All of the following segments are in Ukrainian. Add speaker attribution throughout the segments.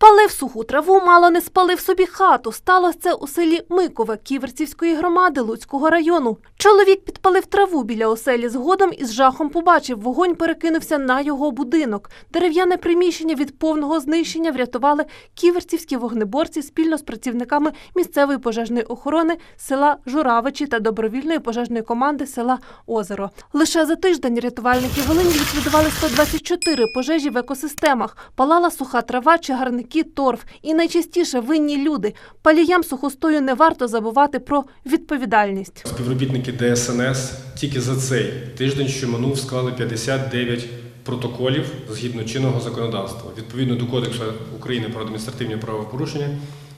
Speaker 1: Палив суху траву, мало не спалив собі хату. Сталося це у селі Микове Ківерцівської громади Луцького району. Чоловік підпалив траву біля оселі згодом і з жахом побачив, вогонь перекинувся на його будинок. Дерев'яне приміщення від повного знищення врятували ківерцівські вогнеборці спільно з працівниками місцевої пожежної охорони села Журавичі та добровільної пожежної команди села Озеро. Лише за тиждень рятувальники Волині ліквідували 124 пожежі в екосистемах. Палала суха трава, чагарники, торф. І найчастіше винні люди. Паліям сухостою не варто забувати про відповідальність.
Speaker 2: Співробітники ДСНС тільки за цей тиждень, що минув, склали 59 протоколів згідно чинного законодавства. Відповідно до Кодексу України про адміністративні правопорушення,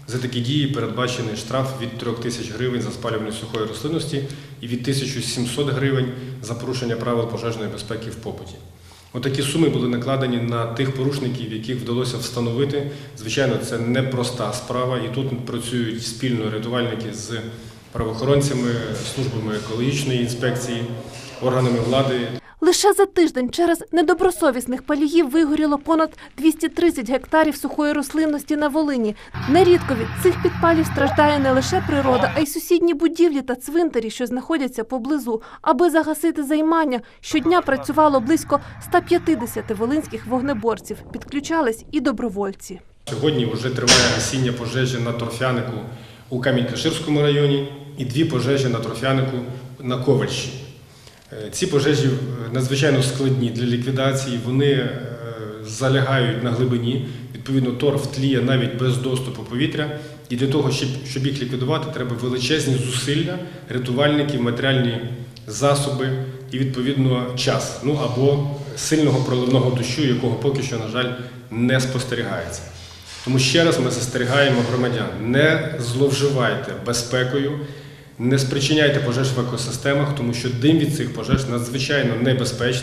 Speaker 2: за такі дії передбачений штраф від 3 тисяч гривень за спалювання сухої рослинності і від 1700 гривень за порушення правил пожежної безпеки в побуті. Отакі суми були накладені на тих порушників, яких вдалося встановити. Звичайно, це непроста справа, і тут працюють спільно рятувальники з правоохоронцями, службами екологічної інспекції, органами влади.
Speaker 1: Лише за тиждень через недобросовісних паліїв вигоріло понад 230 гектарів сухої рослинності на Волині. Нерідко від цих підпалів страждає не лише природа, а й сусідні будівлі та цвинтарі, що знаходяться поблизу. Аби загасити займання, щодня працювало близько 150 волинських вогнеборців. Підключались і добровольці.
Speaker 2: Сьогодні вже триває гасіння пожежі на торфянику у Камінь-Каширському районі і дві пожежі на торфянику на Ковальщині. Е, Ці пожежі е, надзвичайно складні для ліквідації, вони е, залягають на глибині. Відповідно, торф тліє навіть без доступу повітря. І для того, щоб їх ліквідувати, треба величезні зусилля, рятувальників, матеріальні засоби і відповідно час. Ну або сильного проливного дощу, якого поки що, на жаль, не спостерігається. Тому ще раз ми застерігаємо громадян: не зловживайте безпекою, не спричиняйте пожеж в екосистемах, тому що дим від цих пожеж надзвичайно небезпечний.